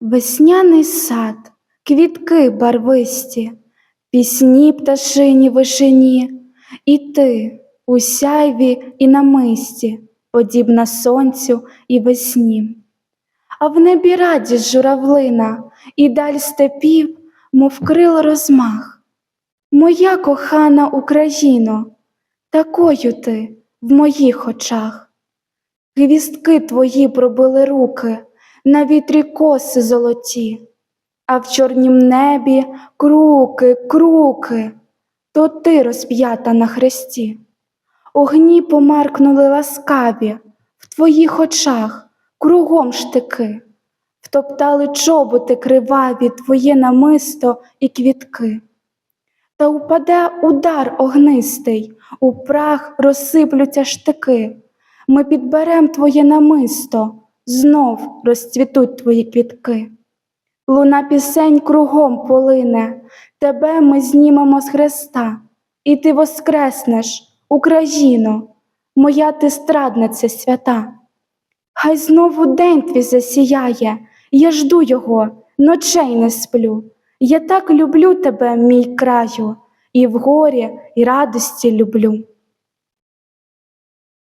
Весняний сад, квітки барвисті, пісні пташині вишині, і ти у сяйві і намисті, подібна сонцю і весні. А в небі радість журавлина, і даль степів, мов крил розмах. Моя кохана Україно, такою ти в моїх очах. Хвістки твої пробили руки, на вітрі коси золоті, а в чорнім небі круки, круки, то ти розп'ята на хресті. Огні помаркнули ласкаві, в твоїх очах кругом штики, втоптали чоботи криваві твоє намисто і квітки. Та упаде удар огнистий, у прах розсиплються штики. Ми підберем твоє намисто, знов розцвітуть твої квітки. Луна пісень кругом полине, тебе ми знімемо з хреста, і ти воскреснеш, Україно, моя ти страдниця свята. Хай знову день твій засіяє, я жду його, ночей не сплю. Я так люблю тебе, мій краю, і в горі, і радості люблю.